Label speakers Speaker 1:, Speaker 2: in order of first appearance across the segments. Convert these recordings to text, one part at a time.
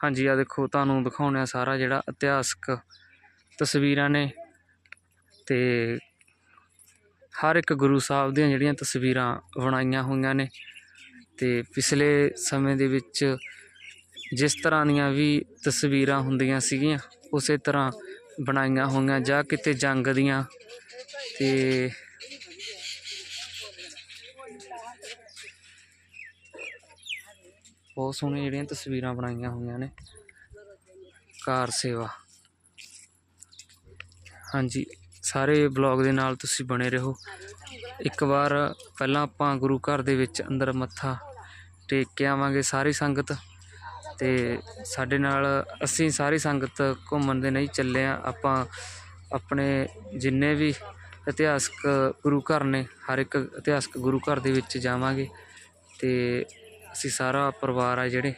Speaker 1: ਹਾਂਜੀ ਆ ਦੇਖੋ, ਤੁਹਾਨੂੰ ਦਿਖਾਉਣਾ ਸਾਰਾ ਜਿਹੜਾ ਇਤਿਹਾਸਕ ਤਸਵੀਰਾਂ ਨੇ ਤੇ ਹਰ ਇੱਕ ਗੁਰੂ ਸਾਹਿਬ ਦੀਆਂ ਜਿਹੜੀਆਂ ਤਸਵੀਰਾਂ ਬਣਾਈਆਂ ਹੋਈਆਂ ਨੇ ਤੇ ਪਿਛਲੇ ਸਮੇਂ ਦੇ ਵਿੱਚ ਜਿਸ ਤਰ੍ਹਾਂ ਦੀਆਂ ਵੀ ਤਸਵੀਰਾਂ ਹੁੰਦੀਆਂ ਸੀਗੀਆਂ, ਉਸੇ ਤਰ੍ਹਾਂ ਬਣਾਈਆਂ ਹੋਈਆਂ ਜਾਂ ਕਿਤੇ ਜੰਗ ਦੀਆਂ ਤੇ ਬਹੁਤ ਸੋਹਣੀਆਂ ਜਿਹੜੀਆਂ ਤਸਵੀਰਾਂ ਬਣਾਈਆਂ ਹੋਈਆਂ ਨੇ। ਕਾਰ ਸੇਵਾ। ਹਾਂਜੀ, ਸਾਰੇ ਬਲੌਗ ਦੇ ਨਾਲ ਤੁਸੀਂ ਬਣੇ ਰਹੋ। ਇੱਕ ਵਾਰ ਪਹਿਲਾਂ ਆਪਾਂ ਗੁਰੂ ਘਰ ਦੇ ਵਿੱਚ ਅੰਦਰ ਮੱਥਾ ਟੇਕ ਕੇ ਆਵਾਂਗੇ ਸਾਰੀ ਸੰਗਤ। ਤੇ ਸਾਡੇ ਨਾਲ ਅਸੀਂ ਸਾਰੀ ਸੰਗਤ ਘੁੰਮਣ ਦੇ ਨਹੀਂ ਚੱਲੇ ਆ। ਆਪਾਂ ਆਪਣੇ ਜਿੰਨੇ ਵੀ ਇਤਿਹਾਸਕ ਗੁਰੂ ਘਰ ਨੇ, ਹਰ ਇੱਕ ਇਤਿਹਾਸਕ ਗੁਰੂ ਘਰ ਦੇ ਵਿੱਚ ਜਾਵਾਂਗੇ। ਤੇ ਅਸੀਂ ਸਾਰਾ ਪਰਿਵਾਰ ਆ ਜਿਹੜੇ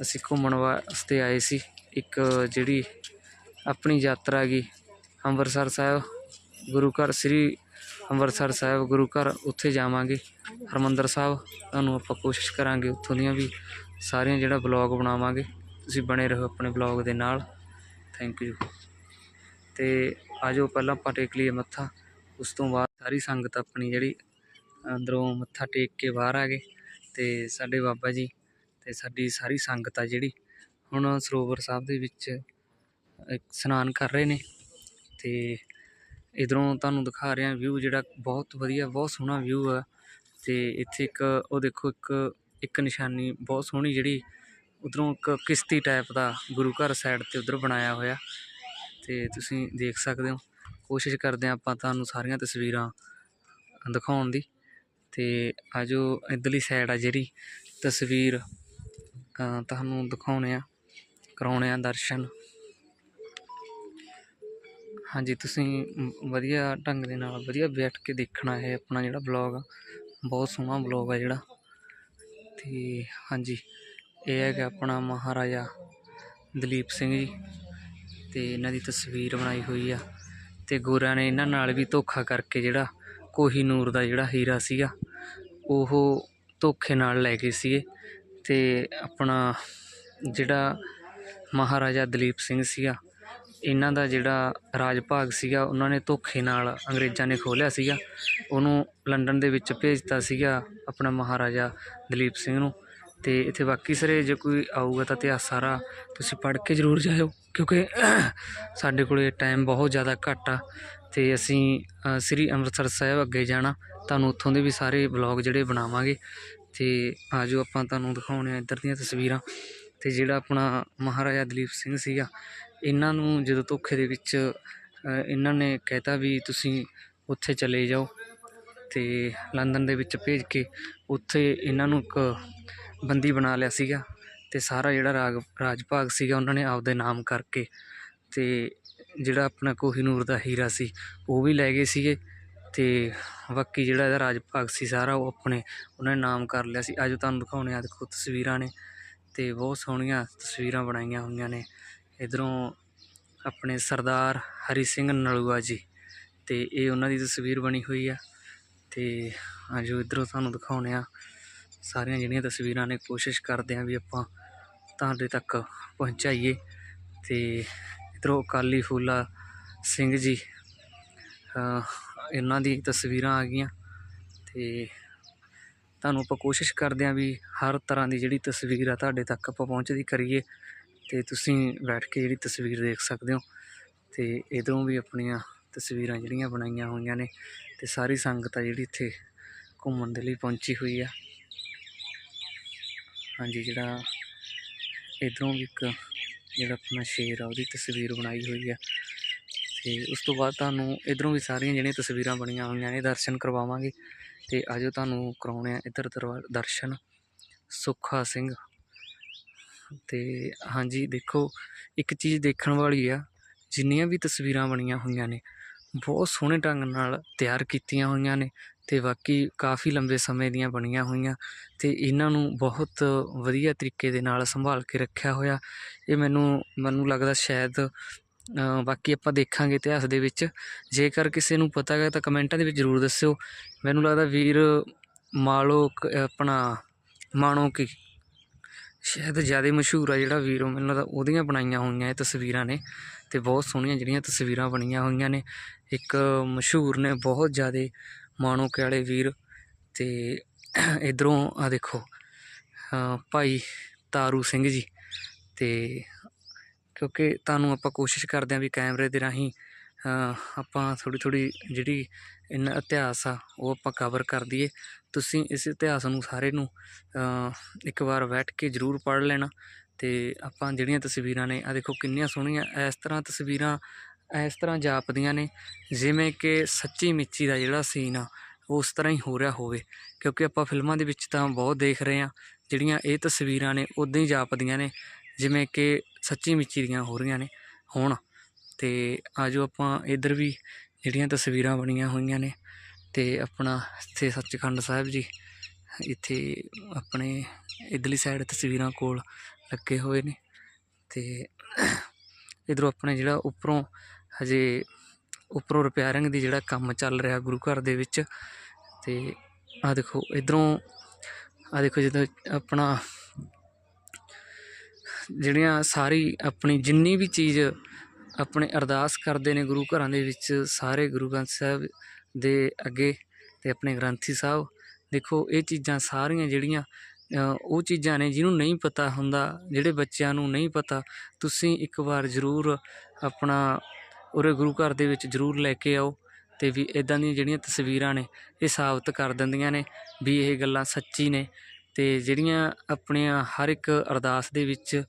Speaker 1: ਅਸੀਂ ਘੁੰਮਣ ਵਾਸਤੇ ਆਏ ਸੀ। ਇੱਕ ਜਿਹੜੀ ਆਪਣੀ ਯਾਤਰਾ ਗਈ ਅੰਮ੍ਰਿਤਸਰ ਸਾਹਿਬ, ਗੁਰੂ ਘਰ, ਸ੍ਰੀ ਅੰਮ੍ਰਿਤਸਰ ਸਾਹਿਬ, ਗੁਰੂ ਘਰ ਉੱਥੇ ਜਾਵਾਂਗੇ। ਹਰਮੰਦਰ ਸਾਹਿਬ ਤੁਹਾਨੂੰ ਆਪਾਂ ਕੋਸ਼ਿਸ਼ ਕਰਾਂਗੇ ਉੱਥੋਂ ਦੀਆਂ ਵੀ ਸਾਰੀਆਂ ਜਿਹੜਾ ਬਲੌਗ ਬਣਾਵਾਂਗੇ। ਤੁਸੀਂ ਬਣੇ ਰਹੋ ਆਪਣੇ ਬਲੌਗ ਦੇ ਨਾਲ। ਥੈਂਕ ਯੂ ਤੇ ਆਜੋ ਪਹਿਲਾਂ ਆਪਾਂ ਟੇਕ ਲਈਏ ਮੱਥਾ। ਉਸ ਤੋਂ ਬਾਅਦ ਸਾਰੀ ਸੰਗਤ ਆਪਣੀ ਜਿਹੜੀ ਅੰਦਰੋਂ ਮੱਥਾ ਟੇਕ ਕੇ ਬਾਹਰ ਆ ਗਏ। ਤੇ ਸਾਡੇ ਬਾਬਾ ਜੀ ਤੇ ਸਾਡੀ ਸਾਰੀ ਸੰਗਤ ਆ ਜਿਹੜੀ ਹੁਣ ਸਰੋਵਰ ਸਾਹਿਬ ਦੇ ਵਿੱਚ ਇੱਕ ਇਸ਼ਨਾਨ ਕਰ ਰਹੇ ਨੇ ਤੇ ਇਧਰੋਂ ਤੁਹਾਨੂੰ ਦਿਖਾ ਰਿਹਾ ਵਿਊ ਜਿਹੜਾ ਬਹੁਤ ਵਧੀਆ, ਬਹੁਤ ਸੋਹਣਾ ਵਿਊ ਆ ਤੇ ਇੱਥੇ ਇੱਕ ਉਹ ਦੇਖੋ ਇੱਕ ਇੱਕ ਨਿਸ਼ਾਨੀ ਬਹੁਤ ਸੋਹਣੀ ਜਿਹੜੀ ਉਧਰੋਂ ਇੱਕ ਕਿਸ਼ਤੀ ਟਾਈਪ ਦਾ ਗੁਰੂ ਘਰ ਸਾਈਡ ਤੇ ਉਧਰ ਬਣਾਇਆ ਹੋਇਆ ਤੇ ਤੁਸੀਂ ਦੇਖ ਸਕਦੇ ਹੋ। ਕੋਸ਼ਿਸ਼ ਕਰਦੇ ਹਾਂ ਆਪਾਂ ਤੁਹਾਨੂੰ ਸਾਰੀਆਂ ਤਸਵੀਰਾਂ ਦਿਖਾਉਣ ਦੀ। ਤੇ ਆਜੋ ਇਧਰਲੀ ਸਾਈਡ ਆ ਜਿਹੜੀ ਤਸਵੀਰ ਤੁਹਾਨੂੰ ਦਿਖਾਉਣੇ ਆ, ਕਰਾਉਣੇ ਆ ਦਰਸ਼ਨ। ਹਾਂਜੀ, ਤੁਸੀਂ ਵਧੀਆ ਢੰਗ ਦੇ ਨਾਲ ਵਧੀਆ ਬੈਠ ਕੇ ਦੇਖਣਾ ਹੈ ਆਪਣਾ ਜਿਹੜਾ ਬਲੌਗ ਆ। ਬਹੁਤ ਸੋਹਣਾ ਬਲੌਗ ਆ ਜਿਹੜਾ। ਤੇ ਹਾਂਜੀ, ਇਹ ਹੈਗਾ ਆਪਣਾ ਮਹਾਰਾਜਾ ਦਲੀਪ ਸਿੰਘ ਜੀ ਤੇ ਇਹਨਾਂ ਦੀ ਤਸਵੀਰ ਬਣਾਈ ਹੋਈ ਆ। ਤੇ ਗੋਰਿਆਂ ਨੇ ਇਹਨਾਂ ਨਾਲ ਵੀ ਧੋਖਾ ਕਰਕੇ ਜਿਹੜਾ ਕੋਹੀਨੂਰ ਦਾ ਜਿਹੜਾ ਹੀਰਾ ਸੀਗਾ ਉਹ ਧੋਖੇ ਨਾਲ ਲੈ ਗਏ ਸੀਗੇ ਅਤੇ ਆਪਣਾ ਜਿਹੜਾ ਮਹਾਰਾਜਾ ਦਲੀਪ ਸਿੰਘ ਸੀਗਾ, ਇਹਨਾਂ ਦਾ ਜਿਹੜਾ ਰਾਜ ਭਾਗ ਸੀਗਾ, ਉਹਨਾਂ ਨੇ ਧੋਖੇ ਨਾਲ ਅੰਗਰੇਜ਼ਾਂ ਨੇ ਖੋਲਿਆ ਸੀਗਾ। ਉਹਨੂੰ ਲੰਡਨ ਦੇ ਵਿੱਚ ਭੇਜਤਾ ਸੀਗਾ ਆਪਣਾ ਮਹਾਰਾਜਾ ਦਲੀਪ ਸਿੰਘ ਨੂੰ। ਅਤੇ ਇੱਥੇ ਬਾਕੀ ਸਾਰੇ ਜੇ ਕੋਈ ਆਊਗਾ ਤਾਂ ਇਤਿਹਾਸ ਸਾਰਾ ਤੁਸੀਂ ਪੜ੍ਹ ਕੇ ਜ਼ਰੂਰ ਜਾਇਓ, ਕਿਉਂਕਿ ਸਾਡੇ ਕੋਲੇ ਟਾਈਮ ਬਹੁਤ ਜ਼ਿਆਦਾ ਘੱਟ ਆ। ਅਤੇ ਅਸੀਂ ਸ੍ਰੀ ਅੰਮ੍ਰਿਤਸਰ ਸਾਹਿਬ ਅੱਗੇ ਜਾਣਾ। ਤੁਹਾਨੂੰ ਉੱਥੋਂ ਦੇ ਵੀ ਸਾਰੇ ਬਲੌਗ ਜਿਹੜੇ ਬਣਾਵਾਂਗੇ। ਤੇ ਆਜੋ ਆਪਾਂ ਤੁਹਾਨੂੰ ਦਿਖਾਉਣੇ ਹਾਂ ਇੱਧਰ ਦੀਆਂ ਤਸਵੀਰਾਂ। ਅਤੇ ਜਿਹੜਾ ਆਪਣਾ ਮਹਾਰਾਜਾ ਦਲੀਪ ਸਿੰਘ ਸੀਗਾ, ਇਹਨਾਂ ਨੂੰ ਜਦੋਂ ਧੋਖੇ ਦੇ ਵਿੱਚ ਇਹਨਾਂ ਨੇ ਕਹਿਤਾ ਵੀ ਤੁਸੀਂ ਉੱਥੇ ਚਲੇ ਜਾਓ ਅਤੇ ਲੰਡਨ ਦੇ ਵਿੱਚ ਭੇਜ ਕੇ ਉੱਥੇ ਇਹਨਾਂ ਨੂੰ ਇੱਕ ਬੰਦੀ ਬਣਾ ਲਿਆ ਸੀਗਾ। ਅਤੇ ਸਾਰਾ ਜਿਹੜਾ ਰਾਗ ਰਾਜ ਭਾਗ ਸੀਗਾ, ਉਹਨਾਂ ਨੇ ਆਪਦੇ ਨਾਮ ਕਰਕੇ ਅਤੇ ਜਿਹੜਾ ਆਪਣਾ ਕੋਹੀਨੂਰ ਦਾ ਹੀਰਾ ਸੀ, ਉਹ ਵੀ ਲੈ ਗਏ ਸੀਗੇ ਅਤੇ ਬਾਕੀ ਜਿਹੜਾ ਇਹਦਾ ਰਾਜ ਭਾਗ ਸੀ ਸਾਰਾ, ਉਹ ਆਪਣੇ ਉਹਨਾਂ ਨੇ ਨਾਮ ਕਰ ਲਿਆ ਸੀ। ਅੱਜ ਤੁਹਾਨੂੰ ਦਿਖਾਉਣੇ ਆ, ਦੇਖੋ ਤਸਵੀਰਾਂ ਨੇ ਅਤੇ ਬਹੁਤ ਸੋਹਣੀਆਂ ਤਸਵੀਰਾਂ ਬਣਾਈਆਂ ਹੋਈਆਂ ਨੇ। ਇਧਰੋਂ ਆਪਣੇ ਸਰਦਾਰ ਹਰੀ ਸਿੰਘ ਨਲੂਆ ਜੀ ਅਤੇ ਇਹ ਉਹਨਾਂ ਦੀ ਤਸਵੀਰ ਬਣੀ ਹੋਈ ਆ। ਅਤੇ ਆਜੋ ਇਧਰੋਂ ਤੁਹਾਨੂੰ ਦਿਖਾਉਂਦੇ ਆ, ਸਾਰੀਆਂ ਜਿਹੜੀਆਂ ਤਸਵੀਰਾਂ ਨੇ, ਕੋਸ਼ਿਸ਼ ਕਰਦੇ ਆ ਵੀ ਆਪਾਂ ਤੁਹਾਡੇ ਤੱਕ ਪਹੁੰਚਾਈਏ ਅਤੇ ਇਧਰੋਂ ਅਕਾਲੀ ਫੂਲਾ ਸਿੰਘ ਜੀ ਇਹਨਾਂ ਦੀ ਤਸਵੀਰਾਂ ਆ ਗਈਆਂ ਤੇ ਤੁਹਾਨੂੰ ਆਪਾਂ ਕੋਸ਼ਿਸ਼ ਕਰਦੇ ਆ ਵੀ ਹਰ ਤਰ੍ਹਾਂ ਦੀ ਜਿਹੜੀ ਤਸਵੀਰ ਆ ਤੁਹਾਡੇ ਤੱਕ ਆਪਾਂ ਪਹੁੰਚਦੀ ਕਰੀਏ ਤੇ ਤੁਸੀਂ ਬੈਠ ਕੇ ਜਿਹੜੀ ਤਸਵੀਰ ਦੇਖ ਸਕਦੇ ਹੋ ਤੇ ਇਧਰੋਂ ਵੀ ਆਪਣੀਆਂ ਤਸਵੀਰਾਂ ਜਿਹੜੀਆਂ ਬਣਾਈਆਂ ਹੋਈਆਂ ਨੇ ਤੇ ਸਾਰੀ ਸੰਗਤ ਆ ਜਿਹੜੀ ਇੱਥੇ ਘੁੰਮਣ ਦੇ ਲਈ ਪਹੁੰਚੀ ਹੋਈ ਆ। ਹਾਂਜੀ, ਜਿਹੜਾ ਇਧਰੋਂ ਵੀ ਇੱਕ ਜਿਹੜਾ ਆਪਣਾ ਸ਼ੇਰ ਆ, ਉਹਦੀ ਤਸਵੀਰ ਬਣਾਈ ਹੋਈ ਆ। ਤੇ ਉਸ ਤੋਂ ਬਾਅਦ ਤੁਹਾਨੂੰ ਇਧਰੋਂ ਵੀ ਸਾਰੀਆਂ ਜਿਹੜੀਆਂ ਤਸਵੀਰਾਂ ਬਣੀਆਂ ਹੋਈਆਂ ਨੇ, ਦਰਸ਼ਨ ਕਰਵਾਵਾਂਗੇ। ਤੇ ਆਜੋ ਤੁਹਾਨੂੰ ਕਰਾਉਣੇ ਆ ਇੱਧਰ ਦਰਵਾ- ਦਰਸ਼ਨ। ਸੁੱਖਾ ਸਿੰਘ। ਤੇ ਹਾਂਜੀ, ਦੇਖੋ, ਇੱਕ ਚੀਜ਼ ਦੇਖਣ ਵਾਲੀ ਆ, ਜਿੰਨੀਆਂ ਵੀ ਤਸਵੀਰਾਂ ਬਣੀਆਂ ਹੋਈਆਂ ਨੇ, ਬਹੁਤ ਸੋਹਣੇ ਢੰਗ ਨਾਲ ਤਿਆਰ ਕੀਤੀਆਂ ਹੋਈਆਂ ਨੇ। ਅਤੇ ਬਾਕੀ ਕਾਫੀ ਲੰਬੇ ਸਮੇਂ ਦੀਆਂ ਬਣੀਆਂ ਹੋਈਆਂ ਅਤੇ ਇਹਨਾਂ ਨੂੰ ਬਹੁਤ ਵਧੀਆ ਤਰੀਕੇ ਦੇ ਨਾਲ ਸੰਭਾਲ ਕੇ ਰੱਖਿਆ ਹੋਇਆ। ਇਹ ਮੈਨੂੰ ਮੈਨੂੰ ਲੱਗਦਾ ਸ਼ਾਇਦ ਬਾਕੀ ਆਪਾਂ ਦੇਖਾਂਗੇ ਇਤਿਹਾਸ ਦੇ ਵਿੱਚ। ਜੇਕਰ ਕਿਸੇ ਨੂੰ ਪਤਾ ਹੈ ਤਾਂ ਕਮੈਂਟਾਂ ਦੇ ਵਿੱਚ ਜ਼ਰੂਰ ਦੱਸਿਓ। ਮੈਨੂੰ ਲੱਗਦਾ ਵੀਰ ਮਾਲੋ ਕ- ਆਪਣਾ ਮਾਣੋ ਕੀ, ਸ਼ਾਇਦ ਜ਼ਿਆਦਾ ਮਸ਼ਹੂਰ ਆ ਜਿਹੜਾ ਵੀਰੋ, ਮੈਨੂੰ ਲੱਗਦਾ ਉਹਦੀਆਂ ਬਣਾਈਆਂ ਹੋਈਆਂ ਇਹ ਤਸਵੀਰਾਂ ਨੇ ਤੇ ਬਹੁਤ ਸੋਹਣੀਆਂ ਜਿਹੜੀਆਂ ਤਸਵੀਰਾਂ ਬਣੀਆਂ ਹੋਈਆਂ ਨੇ। ਇੱਕ ਮਸ਼ਹੂਰ ਨੇ, ਬਹੁਤ ਜ਼ਿਆਦਾ ਮਾਣੋਕੇ ਵਾਲੇ ਵੀਰ ਤੇ ਇਧਰੋਂ ਆ ਦੇਖੋ ਭਾਈ ਤਾਰੂ ਸਿੰਘ ਜੀ ਤੇ ਕਿਉਂਕਿ ਤੁਹਾਨੂੰ ਆਪਾਂ ਕੋਸ਼ਿਸ਼ ਕਰਦੇ ਹਾਂ ਵੀ ਕੈਮਰੇ ਦੇ ਰਾਹੀਂ ਆਪਾਂ ਥੋੜੀ ਥੋੜੀ ਜਿਹੜੀ ਇਹਨਾਂ ਇਤਿਹਾਸ ਆ ਉਹ ਆਪਾਂ ਕਵਰ ਕਰ ਦਈਏ। ਤੁਸੀਂ ਇਸ ਇਤਿਹਾਸ ਨੂੰ ਸਾਰੇ ਨੂੰ ਇੱਕ ਵਾਰ ਬੈਠ ਕੇ ਜ਼ਰੂਰ ਪੜ੍ਹ ਲੈਣਾ ਤੇ ਆਪਾਂ ਜਿਹੜੀਆਂ ਤਸਵੀਰਾਂ ਨੇ, ਆ ਦੇਖੋ ਕਿੰਨੀਆਂ ਸੋਹਣੀਆਂ, ਇਸ ਤਰ੍ਹਾਂ ਤਸਵੀਰਾਂ ਇਸ ਤਰ੍ਹਾਂ ਜਾਪਦੀਆਂ ਨੇ, ਜਿਵੇਂ ਕਿ ਸੱਚੀ ਮਿੱਚੀ ਦਾ ਜਿਹੜਾ ਸੀਨ ਆ ਉਸ ਤਰ੍ਹਾਂ ਹੀ ਹੋ ਰਿਹਾ ਹੋਵੇ। ਕਿਉਂਕਿ ਆਪਾਂ ਫਿਲਮਾਂ ਦੇ ਵਿੱਚ ਤਾਂ ਬਹੁਤ ਦੇਖ ਰਹੇ ਹਾਂ, ਜਿਹੜੀਆਂ ਇਹ ਤਸਵੀਰਾਂ ਨੇ ਉਦਾਂ ਹੀ ਜਾਪਦੀਆਂ ਨੇ, ਜਿਵੇਂ ਕਿ ਸੱਚੀ ਮਿੱਚੀ ਦੀਆਂ ਹੋ ਰਹੀਆਂ ਨੇ, ਹੁਣ। ਤੇ ਆਜੋ ਆਪਾਂ ਇੱਧਰ ਵੀ ਜਿਹੜੀਆਂ ਤਸਵੀਰਾਂ ਬਣੀਆਂ ਹੋਈਆਂ ਨੇ, ਤੇ ਆਪਣਾ ਇੱਥੇ ਸੱਚਖੰਡ ਸਾਹਿਬ ਜੀ, ਇੱਥੇ ਆਪਣੇ ਇਧਰਲੀ ਸਾਈਡ ਤਸਵੀਰਾਂ ਕੋਲ ਲੱਗੇ ਹੋਏ ਨੇ, ਤੇ ਇਧਰੋਂ ਆਪਣੇ ਜਿਹੜਾ ਉੱਪਰੋਂ ਹਜੇ ਉੱਪਰੋਂ ਰਿਪੇਅਰਿੰਗ ਦੀ ਜਿਹੜਾ ਕੰਮ ਚੱਲ ਰਿਹਾ ਗੁਰੂ ਘਰ ਦੇ ਵਿੱਚ ਅਤੇ ਆਹ ਦੇਖੋ ਇਧਰੋਂ, ਆਹ ਦੇਖੋ ਜਦੋਂ ਆਪਣਾ ਜਿਹੜੀਆਂ ਸਾਰੀ ਆਪਣੀ ਜਿੰਨੀ ਵੀ ਚੀਜ਼ ਆਪਣੇ ਅਰਦਾਸ ਕਰਦੇ ਨੇ ਗੁਰੂ ਘਰਾਂ ਦੇ ਵਿੱਚ ਸਾਰੇ ਗੁਰੂ ਗ੍ਰੰਥ ਸਾਹਿਬ ਦੇ ਅੱਗੇ ਤੇ ਆਪਣੇ ਗ੍ਰੰਥੀ ਸਾਹਿਬ, ਦੇਖੋ ਇਹ ਚੀਜ਼ਾਂ ਸਾਰੀਆਂ ਜਿਹੜੀਆਂ ਉਹ ਚੀਜ਼ਾਂ ਨੇ ਜਿਹਨੂੰ ਨਹੀਂ ਪਤਾ ਹੁੰਦਾ, ਜਿਹੜੇ ਬੱਚਿਆਂ ਨੂੰ ਨਹੀਂ ਪਤਾ, ਤੁਸੀਂ ਇੱਕ ਵਾਰ ਜ਼ਰੂਰ ਆਪਣਾ ਉਰੇ ਗੁਰੂ ਘਰ ਦੇ ਵਿੱਚ ਜ਼ਰੂਰ ਲੈ ਕੇ ਆਓ ਅਤੇ ਵੀ ਇੱਦਾਂ ਦੀਆਂ ਜਿਹੜੀਆਂ ਤਸਵੀਰਾਂ ਨੇ, ਇਹ ਸਾਬਤ ਕਰ ਦਿੰਦੀਆਂ ਨੇ ਵੀ ਇਹ ਗੱਲਾਂ ਸੱਚੀ ਨੇ ਅਤੇ ਜਿਹੜੀਆਂ ਆਪਣੀਆਂ ਹਰ ਇੱਕ ਅਰਦਾਸ ਦੇ ਵਿੱਚ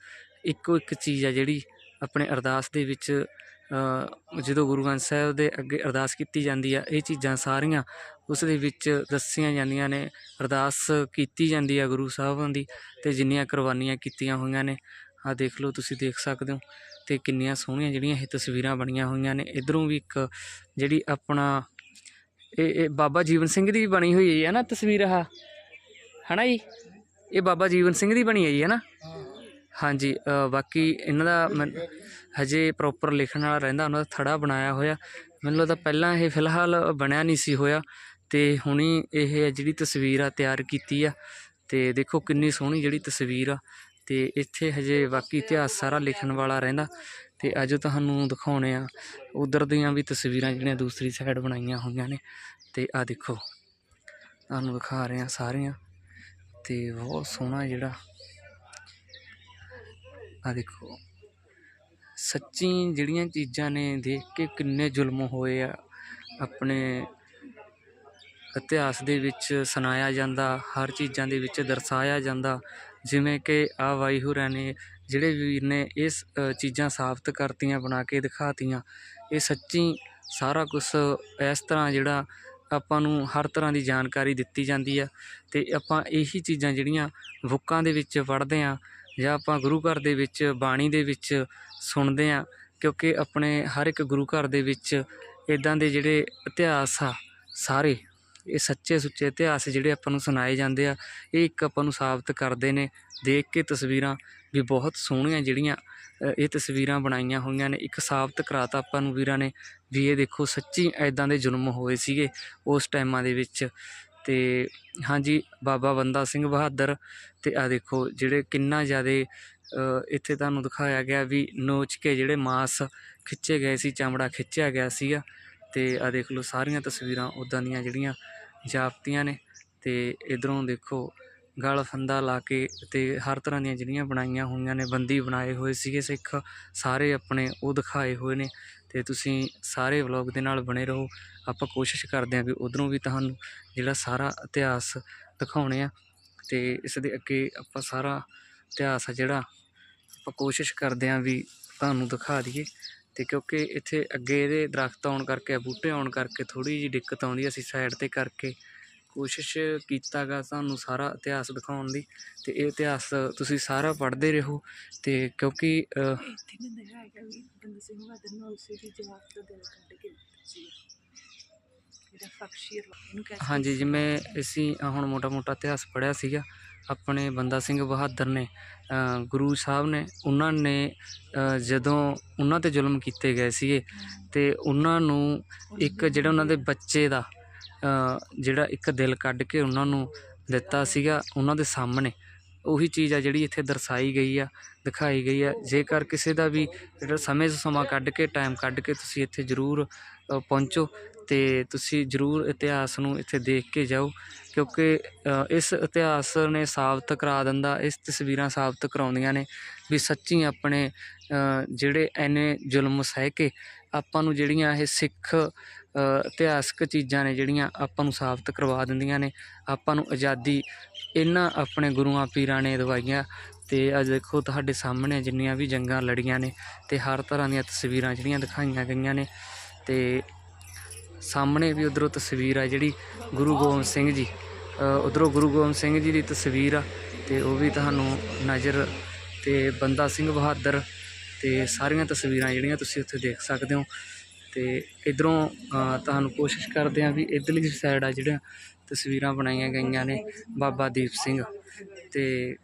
Speaker 1: ਇੱਕੋ ਇੱਕ ਚੀਜ਼ ਆ ਜਿਹੜੀ ਆਪਣੇ ਅਰਦਾਸ ਦੇ ਵਿੱਚ ਜਦੋਂ ਗੁਰੂ ਗ੍ਰੰਥ ਸਾਹਿਬ ਦੇ ਅੱਗੇ ਅਰਦਾਸ ਕੀਤੀ ਜਾਂਦੀ ਆ, ਇਹ ਚੀਜ਼ਾਂ ਸਾਰੀਆਂ ਉਸ ਦੇ ਵਿੱਚ ਦੱਸੀਆਂ ਜਾਂਦੀਆਂ ਨੇ, ਅਰਦਾਸ ਕੀਤੀ ਜਾਂਦੀ ਆ ਗੁਰੂ ਸਾਹਿਬਾਂ ਦੀ ਤੇ ਜਿੰਨੀਆਂ ਕੁਰਬਾਨੀਆਂ ਕੀਤੀਆਂ ਹੋਈਆਂ ਨੇ। ਆ ਦੇਖ ਲਓ, ਤੁਸੀਂ ਦੇਖ ਸਕਦੇ ਹੋ। ਤੇ ਕਿੰਨੀਆਂ ਸੋਹਣੀਆਂ ਜਿਹੜੀਆਂ ਇਹ ਤਸਵੀਰਾਂ ਬਣੀਆਂ ਹੋਈਆਂ ਨੇ। ਇਧਰੋਂ ਵੀ ਇੱਕ ਜਿਹੜੀ ਆਪਣਾ ਇਹ ਇਹ ਬਾਬਾ ਜੀਵਨ ਸਿੰਘ ਦੀ ਬਣੀ ਹੋਈ ਹੈ ਨਾ ਤਸਵੀਰ ਆ ਹਨਾ ਜੀ? ਇਹ ਬਾਬਾ ਜੀਵਨ ਸਿੰਘ ਦੀ ਬਣੀ ਹੈ ਜੀ ਹਨਾ ਹਾਂਜੀ ਬਾਕੀ ਇਹਨਾਂ ਦਾ ਮੈਨ- ਹਜੇ ਪ੍ਰੋਪਰ ਲਿਖਣ ਵਾਲਾ ਰਹਿੰਦਾ, ਉਹਨਾਂ ਦਾ ਥੜਾ ਬਣਾਇਆ ਹੋਇਆ। ਮੈਨੂੰ ਲੱਗਦਾ ਪਹਿਲਾਂ ਇਹ ਫਿਲਹਾਲ ਬਣਿਆ ਨਹੀਂ ਸੀ ਹੋਇਆ ਤੇ ਹੁਣੀ ਇਹ ਜਿਹੜੀ ਤਸਵੀਰ ਆ ਤਿਆਰ ਕੀਤੀ ਆ। ਤੇ ਦੇਖੋ ਕਿੰਨੀ ਸੋਹਣੀ ਜਿਹੜੀ ਤਸਵੀਰ ਆ। ਤੇ ਇੱਥੇ ਹਜੇ ਬਾਕੀ ਇਤਿਹਾਸ ਸਾਰਾ ਲਿਖਣ ਵਾਲਾ ਰਹਿੰਦਾ ਤੇ ਅੱਜ ਤੁਹਾਨੂੰ ਦਿਖਾਉਣੇ ਆ। ਉਧਰ ਦੀਆਂ ਵੀ ਤਸਵੀਰਾਂ ਜਿਹੜੀਆਂ ਦੂਸਰੀ ਸਾਈਡ ਬਣਾਈਆਂ ਹੋਈਆਂ ਨੇ ਤੇ ਆ ਦੇਖੋ, ਤੁਹਾਨੂੰ ਦਿਖਾ ਰਹੇ ਆ ਸਾਰੀਆਂ ਤੇ ਬਹੁਤ ਸੋਹਣਾ ਜਿਹੜਾ ਆ ਦੇਖੋ, ਸੱਚੀ ਜਿਹੜੀਆਂ ਚੀਜ਼ਾਂ ਨੇ ਦੇਖ ਕੇ ਕਿੰਨੇ ਜ਼ੁਲਮ ਹੋਏ ਆ। ਆਪਣੇ ਇਤਿਹਾਸ ਦੇ ਵਿੱਚ ਸੁਣਾਇਆ ਜਾਂਦਾ, ਹਰ ਚੀਜ਼ਾਂ ਦੇ ਵਿੱਚ ਦਰਸਾਇਆ ਜਾਂਦਾ ਜਿਵੇਂ ਕਿ ਆ ਵਾਹਿਗੁਰਾਂ ਨੇ ਜਿਹੜੇ ਵੀਰ ਨੇ ਇਸ ਅ, ਚੀਜ਼ਾਂ ਸਾਬਤ ਕਰਤੀਆਂ ਬਣਾ ਕੇ ਦਿਖਾਤੀਆਂ ਇਹ ਸੱਚੀ ਸਾਰਾ ਕੁਝ ਇਸ ਤਰ੍ਹਾਂ ਜਿਹੜਾ ਆਪਾਂ ਨੂੰ ਹਰ ਤਰ੍ਹਾਂ ਦੀ ਜਾਣਕਾਰੀ ਦਿੱਤੀ ਜਾਂਦੀ ਆ। ਤੇ ਆਪਾਂ ਇਹੀ ਚੀਜ਼ਾਂ ਜਿਹੜੀਆਂ ਬੁੱਕਾਂ ਦੇ ਵਿੱਚ ਪੜ੍ਹਦੇ ਆ ਜਾਂ ਆਪਾਂ ਗੁਰੂ ਘਰ ਦੇ ਵਿੱਚ ਬਾਣੀ ਦੇ ਵਿੱਚ ਸੁਣਦੇ ਆ ਕਿਉਂਕਿ ਆਪਣੇ ਹਰ ਇੱਕ ਗੁਰੂ ਘਰ ਦੇ ਵਿੱਚ ਇਦਾਂ ਦੇ ਜਿਹੜੇ ਇਤਿਹਾਸ ਆ ਸਾਰੇ ਇਹ ਸੱਚੇ ਸੁੱਚੇ ਇਤਿਹਾਸ ਜਿਹੜੇ ਆਪਾਂ ਨੂੰ ਸੁਣਾਏ ਜਾਂਦੇ ਆ, ਇਹ ਇੱਕ ਆਪਾਂ ਨੂੰ ਸਾਬਤ ਕਰਦੇ ਨੇ। ਦੇਖ ਕੇ ਤਸਵੀਰਾਂ ਵੀ ਬਹੁਤ ਸੋਹਣੀਆਂ ਜਿਹੜੀਆਂ ਇਹ ਤਸਵੀਰਾਂ ਬਣਾਈਆਂ ਹੋਈਆਂ ਨੇ। ਇੱਕ ਸਾਬਤ ਕਰਾਤਾ ਆਪਾਂ ਨੂੰ ਵੀਰਾਂ ਨੇ ਵੀ ਇਹ ਦੇਖੋ ਸੱਚੀ ਐਦਾਂ ਦੇ ਜ਼ੁਲਮ ਹੋਏ ਸੀਗੇ ਉਸ ਟਾਈਮਾਂ ਦੇ ਵਿੱਚ। ਤੇ ਹਾਂਜੀ, ਬਾਬਾ ਬੰਦਾ ਸਿੰਘ ਬਹਾਦਰ ਤੇ ਆ ਦੇਖੋ ਜਿਹੜੇ ਕਿੰਨਾ ਜ਼ਿਆਦਾ ਇੱਥੇ ਤੁਹਾਨੂੰ ਦਿਖਾਇਆ ਗਿਆ ਵੀ ਨੋਚ ਕੇ ਜਿਹੜੇ ਮਾਸ ਖਿੱਚੇ ਗਏ ਸੀ, ਚਮੜਾ ਖਿੱਚਿਆ ਗਿਆ ਸੀਗਾ। ਤੇ ਆ ਦੇਖ ਲਓ ਸਾਰੀਆਂ ਤਸਵੀਰਾਂ ਉਦਾਂ ਦੀਆਂ ਜਿਹੜੀਆਂ ਜਾਪਤੀਆਂ ਨੇ ਅਤੇ ਇੱਧਰੋਂ ਦੇਖੋ ਗਲ ਫੰਦਾ ਲਾ ਕੇ ਅਤੇ ਹਰ ਤਰ੍ਹਾਂ ਦੀਆਂ ਜਿਹੜੀਆਂ ਬਣਾਈਆਂ ਹੋਈਆਂ ਨੇ, ਬੰਦੀ ਬਣਾਏ ਹੋਏ ਸੀਗੇ ਸਿੱਖ, ਸਾਰੇ ਆਪਣੇ ਉਹ ਦਿਖਾਏ ਹੋਏ ਨੇ ਅਤੇ ਤੁਸੀਂ ਸਾਰੇ ਵਲੌਗ ਦੇ ਨਾਲ ਬਣੇ ਰਹੋ। ਆਪਾਂ ਕੋਸ਼ਿਸ਼ ਕਰਦੇ ਹਾਂ ਵੀ ਉਧਰੋਂ ਵੀ ਤੁਹਾਨੂੰ ਜਿਹੜਾ ਸਾਰਾ ਇਤਿਹਾਸ ਦਿਖਾਉਣੇ ਆ ਅਤੇ ਇਸ ਦੇ ਅੱਗੇ ਆਪਾਂ ਸਾਰਾ ਇਤਿਹਾਸ ਆ ਜਿਹੜਾ ਆਪਾਂ ਕੋਸ਼ਿਸ਼ ਕਰਦੇ ਹਾਂ ਵੀ ਤੁਹਾਨੂੰ ਦਿਖਾ ਦਈਏ। ਤੇ ਕਿਉਂਕਿ ਇੱਥੇ ਅੱਗੇ ਇਹਦੇ ਦਰਖਤ ਆਉਣ ਕਰਕੇ ਬੂਟੇ ਆਉਣ ਕਰਕੇ ਥੋੜੀ ਜਿਹੀ ਦਿੱਕਤ ਆਉਂਦੀ ਅਸੀਂ ਸਾਈਡ ਤੇ ਕਰਕੇ ਕੋਸ਼ਿਸ਼ ਕੀਤਾਗਾ ਤੁਹਾਨੂੰ ਸਾਰਾ ਇਤਿਹਾਸ ਦਿਖਾਉਣ ਦੀ ਤੇ ਇਹ ਇਤਿਹਾਸ ਤੁਸੀਂ ਸਾਰਾ ਪੜ੍ਹਦੇ ਰਹੋ ਤੇ ਕਿਉਂਕਿ ਹਾਂਜੀ ਜਿਵੇਂ ਅਸੀਂ ਹੁਣ ਮੋਟਾ ਮੋਟਾ ਇਤਿਹਾਸ ਪੜ੍ਹਿਆ ਸੀਗਾ ਆਪਣੇ ਬੰਦਾ ਸਿੰਘ ਬਹਾਦਰ ਨੇ ਗੁਰੂ ਸਾਹਿਬ ਨੇ, ਉਹਨਾਂ ਨੇ ਜਦੋਂ ਉਹਨਾਂ ਤੇ ਜ਼ੁਲਮ ਕੀਤੇ ਗਏ ਸੀਗੇ, ਤੇ ਉਹਨਾਂ ਨੂੰ ਇੱਕ ਜਿਹੜਾ ਉਹਨਾਂ ਦੇ ਬੱਚੇ ਦਾ ਜਿਹੜਾ ਇੱਕ ਦਿਲ ਕੱਢ ਕੇ ਉਹਨਾਂ ਨੂੰ ਦਿੱਤਾ ਸੀਗਾ ਉਹਨਾਂ ਦੇ ਸਾਹਮਣੇ, ਉਹੀ ਚੀਜ਼ ਆ ਜਿਹੜੀ ਇੱਥੇ ਦਰਸਾਈ ਗਈ ਆ, ਦਿਖਾਈ ਗਈ ਆ। ਜੇਕਰ ਕਿਸੇ ਦਾ ਵੀ ਜਿਹੜਾ ਸਮੇਂ ਤੋਂ ਸਮਾਂ ਕੱਢ ਕੇ ਟਾਈਮ ਕੱਢ ਕੇ ਤੁਸੀਂ ਇੱਥੇ ਜ਼ਰੂਰ ਪਹੁੰਚੋ ਅਤੇ ਤੁਸੀਂ ਜ਼ਰੂਰ ਇਤਿਹਾਸ ਨੂੰ ਇੱਥੇ ਦੇਖ ਕੇ ਜਾਓ, ਕਿਉਂਕਿ ਇਸ ਇਤਿਹਾਸ ਨੇ ਸਾਬਤ ਕਰਾ ਦਿੰਦਾ, ਇਸ ਤਸਵੀਰਾਂ ਸਾਬਤ ਕਰਾਉਂਦੀਆਂ ਨੇ ਵੀ ਸੱਚੀ ਆਪਣੇ ਜਿਹੜੇ ਐਨੇ ਜ਼ੁਲਮ ਸਹਿ ਕੇ ਆਪਾਂ ਨੂੰ ਜਿਹੜੀਆਂ ਇਹ ਸਿੱਖ ਇਤਿਹਾਸਕ ਚੀਜ਼ਾਂ ਨੇ ਜਿਹੜੀਆਂ ਆਪਾਂ ਨੂੰ ਸਾਬਤ ਕਰਵਾ ਦਿੰਦੀਆਂ ਨੇ, ਆਪਾਂ ਨੂੰ ਆਜ਼ਾਦੀ ਇਹਨਾਂ ਆਪਣੇ ਗੁਰੂਆਂ ਪੀਰਾਂ ਨੇ ਦਵਾਈਆਂ, ਤੇ ਅੱਜ ਦੇਖੋ ਤੁਹਾਡੇ ਸਾਹਮਣੇ ਜਿੰਨੀਆਂ ਵੀ ਜੰਗਾਂ ਲੜੀਆਂ ਨੇ, ਤੇ ਹਰ ਤਰ੍ਹਾਂ ਦੀਆਂ ਤਸਵੀਰਾਂ ਜਿਹੜੀਆਂ ਦਿਖਾਈਆਂ ਗਈਆਂ ਨੇ, ਤੇ ਸਾਹਮਣੇ ਵੀ ਉਧਰੋਂ ਤਸਵੀਰ ਆ ਜਿਹੜੀ ਗੁਰੂ ਗੋਬਿੰਦ ਸਿੰਘ ਜੀ ਉਧਰੋਂ ਗੁਰੂ ਗੋਬਿੰਦ ਸਿੰਘ ਜੀ ਦੀ ਤਸਵੀਰ ਆ ਤੇ ਉਹ ਵੀ ਤੁਹਾਨੂੰ ਨਜ਼ਰ ਤੇ ਬੰਦਾ ਸਿੰਘ ਬਹਾਦਰ ਤੇ ਸਾਰੀਆਂ ਤਸਵੀਰਾਂ ਜਿਹੜੀਆਂ ਤੁਸੀਂ ਉੱਥੇ ਦੇਖ ਸਕਦੇ ਹੋ। ਤੇ ਇਧਰੋਂ ਤੁਹਾਨੂੰ ਕੋਸ਼ਿਸ਼ ਕਰਦੇ ਆ ਵੀ ਇਧਰਲੀ ਸਾਈਡ ਆ ਜਿਹੜੀਆਂ ਤਸਵੀਰਾਂ ਬਣਾਈਆਂ ਗਈਆਂ ਨੇ ਬਾਬਾ ਦੀਪ ਸਿੰਘ ਤੇ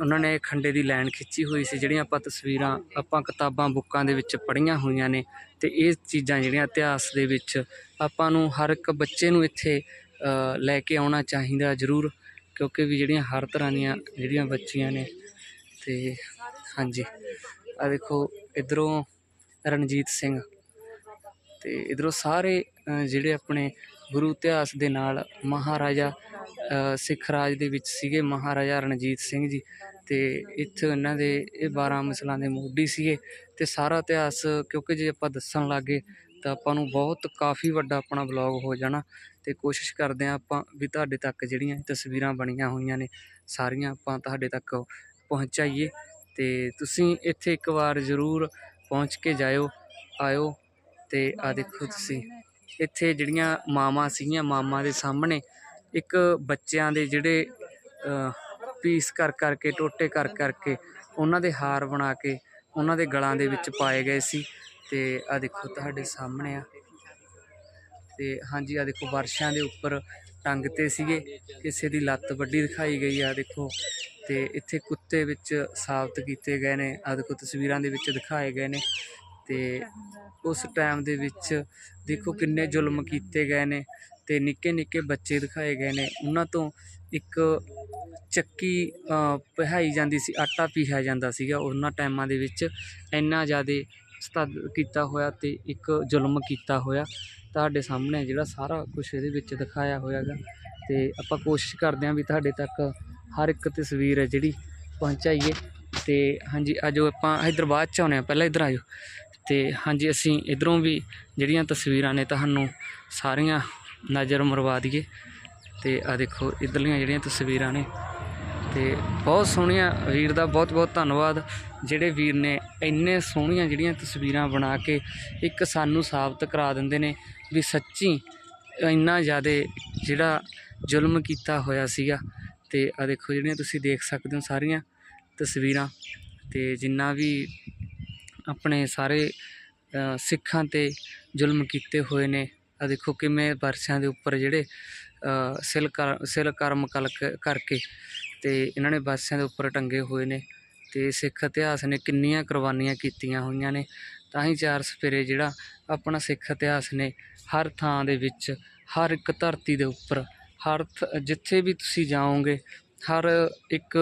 Speaker 1: ਉਹਨਾਂ ਨੇ ਖੰਡੇ ਦੀ ਲਾਈਨ ਖਿੱਚੀ ਹੋਈ ਸੀ, ਜਿਹੜੀਆਂ ਆਪਾਂ ਤਸਵੀਰਾਂ, ਆਪਾਂ ਕਿਤਾਬਾਂ, ਬੁੱਕਾਂ ਦੇ ਵਿੱਚ ਪੜ੍ਹੀਆਂ ਹੋਈਆਂ ਨੇ ਤੇ ਇਹ ਚੀਜ਼ਾਂ ਜਿਹੜੀਆਂ ਇਤਿਹਾਸ ਦੇ ਵਿੱਚ ਆਪਾਂ ਨੂੰ ਹਰ ਇੱਕ ਬੱਚੇ ਨੂੰ ਇੱਥੇ ਲੈ ਕੇ ਆਉਣਾ ਚਾਹੀਦਾ ਜ਼ਰੂਰ, ਕਿਉਂਕਿ ਵੀ ਜਿਹੜੀਆਂ ਹਰ ਤਰ੍ਹਾਂ ਦੀਆਂ ਜਿਹੜੀਆਂ ਬੱਚੀਆਂ ਨੇ ਤੇ ਹਾਂਜੀ। ਆ ਦੇਖੋ, ਇਧਰੋਂ ਰਣਜੀਤ ਸਿੰਘ ਤੇ ਇਧਰੋਂ ਸਾਰੇ ਜਿਹੜੇ ਆਪਣੇ ਗੁਰੂ ਇਤਿਹਾਸ ਦੇ ਨਾਲ ਮਹਾਰਾਜਾ ਸਿੱਖ ਰਾਜ ਦੇ ਵਿੱਚ ਸੀਗੇ ਮਹਾਰਾਜਾ ਰਣਜੀਤ ਸਿੰਘ ਜੀ ਤੇ ਇੱਥੇ ਉਹਨਾਂ ਦੇ ਇਹ 12 ਮਿਸਲਾਂ ਦੇ ਮੋਢੀ ਸੀਗੇ ਤੇ ਸਾਰਾ ਇਤਿਹਾਸ ਕਿਉਂਕਿ ਜੇ ਆਪਾਂ ਦੱਸਣ ਲੱਗੇ ਤਾਂ ਆਪਾਂ ਨੂੰ ਬਹੁਤ ਕਾਫੀ ਵੱਡਾ ਆਪਣਾ ਬਲੌਗ ਹੋ ਜਾਣਾ ਤੇ ਕੋਸ਼ਿਸ਼ ਕਰਦੇ ਆ ਆਪਾਂ ਵੀ ਤੁਹਾਡੇ ਤੱਕ ਜਿਹੜੀਆਂ ਤਸਵੀਰਾਂ ਬਣੀਆਂ ਹੋਈਆਂ ਨੇ ਸਾਰੀਆਂ ਆਪਾਂ ਤੁਹਾਡੇ ਤੱਕ ਪਹੁੰਚਾਈਏ ਤੇ ਤੁਸੀਂ ਇੱਥੇ ਇੱਕ ਵਾਰ ਜ਼ਰੂਰ ਪਹੁੰਚ ਕੇ ਜਾਇਓ, ਆਇਓ ਤੇ ਆ ਦੇਖੋ ਤੁਸੀਂ। ਇੱਥੇ ਜਿਹੜੀਆਂ ਮਾਵਾਂ ਸੀਗੀਆਂ, ਮਾਮਾ ਦੇ ਸਾਹਮਣੇ, ਇੱਕ ਬੱਚਿਆਂ ਦੇ ਜਿਹੜੇ ਪੀਸ ਕਰ ਕਰਕੇ, ਟੋਟੇ ਕਰ ਕਰਕੇ, ਉਹਨਾਂ ਦੇ ਹਾਰ ਬਣਾ ਕੇ, ਉਹਨਾਂ ਦੇ ਗਲਾਂ ਦੇ ਵਿੱਚ ਪਾਏ ਗਏ ਸੀ। ਤੇ ਆ ਦੇਖੋ ਤੁਹਾਡੇ ਸਾਹਮਣੇ ਆ। ਤੇ ਹਾਂਜੀ ਆ ਦੇਖੋ ਵਰਸ਼ਾਂ ਦੇ ਉੱਪਰ ਟੰਗ ਤੇ ਸੀਗੇ। ਕਿਸੇ ਦੀ ਲੱਤ ਵੱਡੀ ਦਿਖਾਈ ਗਈ ਆ ਦੇਖੋ। ਤੇ ਇੱਥੇ ਕੁੱਤੇ ਵਿੱਚ ਸਾਬਤ ਕੀਤੇ ਗਏ ਨੇ। ਆ ਦੇਖੋ ਤਸਵੀਰਾਂ ਦੇ ਵਿੱਚ ਦਿਖਾਏ ਗਏ ਨੇ। ਤੇ ਉਸ ਟਾਈਮ ਦੇ ਵਿੱਚ ਦੇਖੋ ਕਿੰਨੇ ਜ਼ੁਲਮ ਕੀਤੇ ਗਏ ਨੇ ਤੇ ਨਿੱਕੇ ਨਿੱਕੇ ਬੱਚੇ ਦਿਖਾਏ ਗਏ ਨੇ। ਉਹਨਾਂ ਤੋਂ ਇੱਕ ਚੱਕੀ ਪਹਾਈ ਜਾਂਦੀ ਸੀ, ਆਟਾ ਪੀਸਿਆ ਜਾਂਦਾ ਸੀਗਾ। ਉਹਨਾਂ ਟਾਈਮਾਂ ਦੇ ਵਿੱਚ ਇੰਨਾ ਜ਼ਿਆਦਾ ਸਤਦ ਕੀਤਾ ਹੋਇਆ ਤੇ ਇੱਕ ਜ਼ੁਲਮ ਕੀਤਾ ਹੋਇਆ। ਤੁਹਾਡੇ ਸਾਹਮਣੇ ਜਿਹੜਾ ਸਾਰਾ ਕੁਝ ਇਹਦੇ ਵਿੱਚ ਦਿਖਾਇਆ ਹੋਇਆਗਾ ਤੇ ਆਪਾਂ ਕੋਸ਼ਿਸ਼ ਕਰਦੇ ਹਾਂ ਵੀ ਤੁਹਾਡੇ ਤੱਕ ਹਰ ਇੱਕ ਤਸਵੀਰ ਹੈ ਜਿਹੜੀ ਪਹੁੰਚਾਈਏ। ਤੇ ਹਾਂਜੀ ਆਜੋ ਆਪਾਂ ਹੈਦਰਾਬਾਦ ਚ ਆਉਂਦੇ ਹਾਂ। ਪਹਿਲਾਂ ਇੱਧਰ ਆਜੋ ਤੇ ਹਾਂਜੀ, ਅਸੀਂ ਇਧਰੋਂ ਵੀ ਜਿਹੜੀਆਂ ਤਸਵੀਰਾਂ ਨੇ ਤੁਹਾਨੂੰ ਸਾਰੀਆਂ ਨਜ਼ਰ ਮਰਵਾ ਦਈਏ। ਤੇ ਆ ਦੇਖੋ, ਇਧਰਲੀਆਂ ਜਿਹੜੀਆਂ ਤਸਵੀਰਾਂ ਨੇ। ਤੇ ਬਹੁਤ ਸੋਹਣੀਆਂ ਵੀਰ ਦਾ ਬਹੁਤ ਬਹੁਤ ਧੰਨਵਾਦ। ਜਿਹੜੇ ਵੀਰ ਨੇ ਇੰਨੇ ਸੋਹਣੀਆਂ ਜਿਹੜੀਆਂ ਤਸਵੀਰਾਂ ਬਣਾ ਕੇ ਇੱਕ ਸਾਨੂੰ ਸਾਬਤ ਕਰਾ ਦਿੰਦੇ ਨੇ ਵੀ ਸੱਚੀ ਇੰਨਾ ਜ਼ਿਆਦਾ ਜਿਹੜਾ ਜ਼ੁਲਮ ਕੀਤਾ ਹੋਇਆ ਸੀਗਾ। ਤੇ ਆ ਦੇਖੋ, ਜਿਹੜੀਆਂ ਤੁਸੀਂ ਦੇਖ ਸਕਦੇ ਹੋ ਸਾਰੀਆਂ ਤਸਵੀਰਾਂ। ਤੇ ਜਿੰਨਾ ਵੀ ਆਪਣੇ ਸਾਰੇ ਸਿੱਖਾਂ ਤੇ ਜ਼ੁਲਮ ਕੀਤੇ ਹੋਏ ਨੇ। ਆ ਦੇਖੋ ਕਿਵੇਂ ਵਰਸ਼ਾਂ ਦੇ ਉੱਪਰ ਜਿਹੜੇ ਅ, ਸਿਲ ਕਰ ਸਿਲ ਕਰਮ ਕਲ ਕਰਕੇ ਤੇ ਇਹਨਾਂ ਨੇ ਬਾਸਿਆਂ ਦੇ ਉੱਪਰ ਟੰਗੇ ਹੋਏ ਨੇ ਤੇ ਸਿੱਖ ਇਤਿਹਾਸ ਨੇ ਕਿੰਨੀਆਂ ਕੁਰਬਾਨੀਆਂ ਕੀਤੀਆਂ ਹੋਈਆਂ ਨੇ। ਤਾਂ ਹੀ ਚਾਰ ਸਪੇਰੇ ਜਿਹੜਾ ਆਪਣਾ ਸਿੱਖ ਇਤਿਹਾਸ ਨੇ ਹਰ ਥਾਂ ਦੇ ਵਿੱਚ ਹਰ ਇੱਕ ਧਰਤੀ ਦੇ ਉੱਪਰ ਹਰ ਥ- ਜਿੱਥੇ ਵੀ ਤੁਸੀਂ ਜਾਓਗੇ ਹਰ ਇੱਕ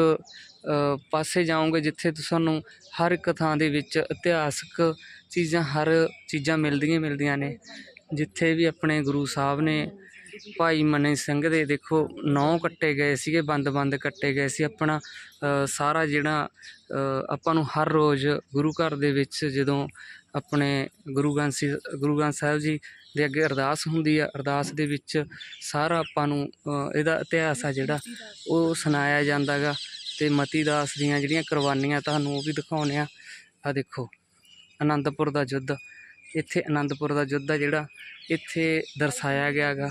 Speaker 1: ਪਾਸੇ ਜਾਓਗੇ ਜਿੱਥੇ ਤੁਹਾਨੂੰ ਹਰ ਇੱਕ ਥਾਂ ਦੇ ਵਿੱਚ ਇਤਿਹਾਸਕ ਚੀਜ਼ਾਂ, ਹਰ ਚੀਜ਼ਾਂ ਮਿਲਦੀਆਂ ਮਿਲਦੀਆਂ ਨੇ। ਜਿੱਥੇ ਵੀ ਆਪਣੇ ਗੁਰੂ ਸਾਹਿਬ ਨੇ ਭਾਈ ਮਨੀ ਸਿੰਘ ਦੇ ਦੇਖੋ ਨੌ ਕੱਟੇ ਗਏ ਸੀਗੇ ਬੰਦ-ਬੰਦ ਕੱਟੇ ਗਏ ਸੀ। ਆਪਣਾ ਸਾਰਾ ਜਿਹੜਾ ਆਪਾਂ ਨੂੰ ਹਰ ਰੋਜ਼ ਗੁਰੂ ਘਰ ਦੇ ਵਿੱਚ ਜਦੋਂ ਆਪਣੇ ਗੁਰੂ ਗ੍ਰੰਥ ਗੁਰੂ ਗ੍ਰੰਥ ਸਾਹਿਬ ਜੀ ਦੇ ਅੱਗੇ ਅਰਦਾਸ ਹੁੰਦੀ ਆ, ਅਰਦਾਸ ਦੇ ਵਿੱਚ ਸਾਰਾ ਆਪਾਂ ਨੂੰ ਇਹਦਾ ਇਤਿਹਾਸ ਆ ਜਿਹੜਾ, ਉਹ ਸੁਣਾਇਆ ਜਾਂਦਾਗਾ ਤੇ ਮਤੀ ਦਾਸ ਦੀਆਂ ਜਿਹੜੀਆਂ ਕੁਰਬਾਨੀਆਂ ਤੁਹਾਨੂੰ ਉਹ ਵੀ ਦਿਖਾਉਂਦੇ ਆ। ਆ ਦੇਖੋ ਆਨੰਦਪੁਰ ਦਾ ਯੁੱਧ, ਇੱਥੇ ਆਨੰਦਪੁਰ ਦਾ ਯੁੱਧ ਆ ਜਿਹੜਾ, ਇੱਥੇ ਦਰਸਾਇਆ ਗਿਆ ਗਾ।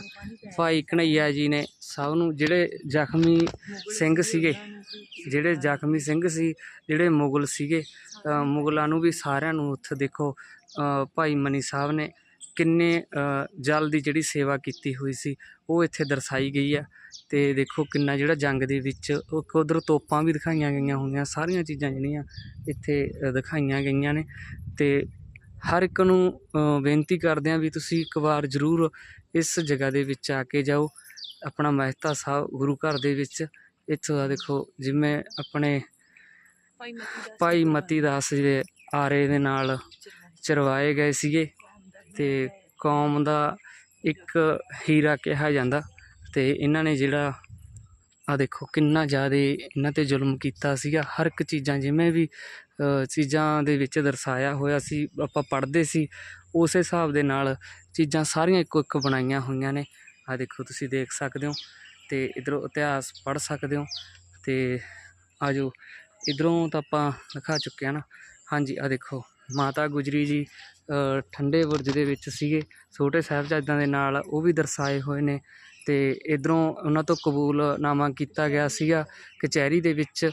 Speaker 1: ਭਾਈ ਕਨਈਆ ਜੀ ਨੇ ਸਭ ਨੂੰ, ਜਿਹੜੇ ਜ਼ਖਮੀ ਸਿੰਘ ਸੀਗੇ, ਜਿਹੜੇ ਜ਼ਖਮੀ ਸਿੰਘ ਸੀ, ਜਿਹੜੇ ਮੁਗਲ ਸੀਗੇ ਮੁਗਲਾਂ ਨੂੰ ਵੀ ਸਾਰਿਆਂ ਨੂੰ ਉੱਥੇ ਦੇਖੋ ਭਾਈ ਮਨੀ ਸਾਹਿਬ ਨੇ ਕਿੰਨੇ ਜਲ ਦੀ ਜਿਹੜੀ ਸੇਵਾ ਕੀਤੀ ਹੋਈ ਸੀ ਉਹ ਇੱਥੇ ਦਰਸਾਈ ਗਈ ਆ ਤੇ ਦੇਖੋ ਕਿੰਨਾ ਜਿਹੜਾ ਜੰਗ ਦੇ ਵਿੱਚ ਉਧਰ ਤੋਪਾਂ ਵੀ ਦਿਖਾਈਆਂ ਗਈਆਂ ਹੋਈਆਂ ਸਾਰੀਆਂ ਚੀਜ਼ਾਂ ਜਿਹੜੀਆਂ ਇੱਥੇ ਦਿਖਾਈਆਂ ਗਈਆਂ ਨੇ। ਤੇ ਹਰ ਇੱਕ ਨੂੰ ਬੇਨਤੀ ਕਰਦੇ ਹਾਂ ਵੀ ਤੁਸੀਂ ਇੱਕ ਵਾਰ ਜ਼ਰੂਰ ਇਸ ਜਗ੍ਹਾ ਦੇ ਵਿੱਚ ਆ ਕੇ ਜਾਓ। ਆਪਣਾ ਮਹਿਤਾ ਸਾਹਿਬ ਗੁਰੂ ਘਰ ਦੇ ਵਿੱਚ ਇੱਥੋਂ ਦਾ ਦੇਖੋ ਜਿਵੇਂ ਆਪਣੇ
Speaker 2: ਭਾਈ ਮਤੀ ਦਾਸ
Speaker 1: ਭਾਈ ਮਤੀ ਦਾਸ ਜੀ ਦੇ ਆਰੇ ਦੇ ਨਾਲ ਚਰਵਾਏ ਗਏ ਸੀਗੇ। ਤੇ ਕੌਮ ਦਾ ਇੱਕ ਹੀਰਾ ਕਿਹਾ ਜਾਂਦਾ। ਤੇ ਇਹਨਾਂ ਨੇ ਜਿਹੜਾ ਆ ਦੇਖੋ ਕਿੰਨਾ ਜ਼ਿਆਦਾ ਇਹਨਾਂ ਤੇ ਜ਼ੁਲਮ ਕੀਤਾ ਸੀਗਾ। ਹਰ ਇੱਕ ਚੀਜ਼ਾਂ ਜਿਵੇਂ ਵੀ ਚੀਜ਼ਾਂ ਦੇ ਵਿੱਚ ਦਰਸਾਇਆ ਹੋਇਆ ਸੀ, ਆਪਾਂ ਪੜ੍ਹਦੇ ਸੀ, ਉਸੇ ਹਿਸਾਬ ਦੇ ਨਾਲ ਚੀਜ਼ਾਂ ਸਾਰੀਆਂ ਇੱਕੋ ਇੱਕ ਬਣਾਈਆਂ ਹੋਈਆਂ ਨੇ। ਆ ਦੇਖੋ ਤੁਸੀਂ ਦੇਖ ਸਕਦੇ ਹੋ ਤੇ ਇਧਰੋਂ ਇਤਿਹਾਸ ਪੜ੍ਹ ਸਕਦੇ ਹੋ ਤੇ ਆਜੋ, ਇਧਰੋਂ ਤਾਂ ਆਪਾਂ ਦਿਖਾ ਚੁੱਕੇ ਆ ਨਾ। ਹਾਂਜੀ ਆ ਦੇਖੋ। ਮਾਤਾ ਗੁਜਰੀ ਜੀ ਠੰਡੇ ਬੁਰਜ ਦੇ ਵਿੱਚ ਸੀਗੇ। ਛੋਟੇ ਸਾਹਿਬਜ਼ਾਦਿਆਂ ਦੇ ਨਾਲ ਉਹ ਵੀ ਦਰਸਾਏ ਹੋਏ ਨੇ ਅਤੇ ਇੱਧਰੋਂ ਉਹਨਾਂ ਤੋਂ ਕਬੂਲਨਾਮਾ ਕੀਤਾ ਗਿਆ ਸੀਗਾ ਕਚਹਿਰੀ ਦੇ ਵਿੱਚ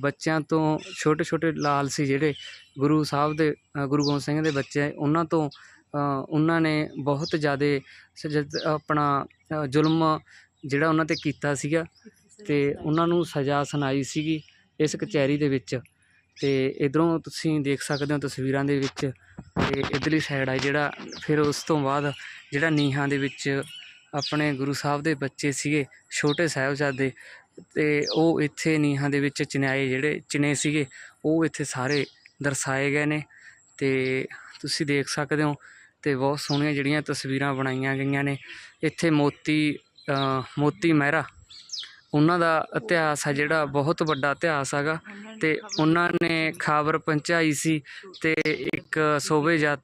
Speaker 1: ਬੱਚਿਆਂ ਤੋਂ ਛੋਟੇ ਛੋਟੇ ਲਾਲ ਸੀ ਜਿਹੜੇ ਗੁਰੂ ਸਾਹਿਬ ਦੇ ਗੁਰੂ ਗੋਬਿੰਦ ਸਿੰਘ ਦੇ ਬੱਚੇ ਉਹਨਾਂ ਤੋਂ ਉਹਨਾਂ ਨੇ ਬਹੁਤ ਜ਼ਿਆਦਾ ਆਪਣਾ ਜ਼ੁਲਮ ਜਿਹੜਾ ਉਹਨਾਂ ਤੇ ਕੀਤਾ ਸੀਗਾ ਤੇ ਉਹਨਾਂ ਨੂੰ ਸਜ਼ਾ ਸੁਣਾਈ ਸੀਗੀ ਇਸ ਕਚਹਿਰੀ ਦੇ ਵਿੱਚ। ਤੇ ਇਧਰੋਂ ਤੁਸੀਂ ਦੇਖ ਸਕਦੇ ਹੋ ਤਸਵੀਰਾਂ ਦੇ ਵਿੱਚ ਤੇ ਇਧਰਲੀ ਸਾਈਡ ਆ ਜਿਹੜਾ, ਫਿਰ ਉਸ ਤੋਂ ਬਾਅਦ ਜਿਹੜਾ ਨੀਹਾਂ ਦੇ ਵਿੱਚ ਆਪਣੇ ਗੁਰੂ ਸਾਹਿਬ ਦੇ ਬੱਚੇ ਸੀਗੇ, ਛੋਟੇ ਸਾਹਿਬਜ਼ਾਦੇ, ਤੇ ਉਹ ਇੱਥੇ ਨੀਹਾਂ ਦੇ ਵਿੱਚ ਚਿਣਾਏ ਜਿਹੜੇ ਚਿਨੇ ਸੀਗੇ, ਉਹ ਇੱਥੇ ਸਾਰੇ ਦਰਸਾਏ ਗਏ ਨੇ। ਤੇ ਤੁਸੀਂ ਦੇਖ ਸਕਦੇ ਹੋ ਤੇ ਬਹੁਤ ਸੋਹਣੀਆਂ ਜਿਹੜੀਆਂ ਤਸਵੀਰਾਂ ਬਣਾਈਆਂ ਗਈਆਂ ਨੇ। ਇੱਥੇ ਮੋਤੀ ਮੋਤੀ ਮਹਿਰਾ ਉਹਨਾਂ ਦਾ ਇਤਿਹਾਸ ਆ ਜਿਹੜਾ ਬਹੁਤ ਵੱਡਾ ਇਤਿਹਾਸ ਹੈਗਾ ਅਤੇ ਉਹਨਾਂ ਨੇ ਖਬਰ ਪਹੁੰਚਾਈ ਸੀ ਅਤੇ ਇੱਕ ਸੋਵੇ ਜਾ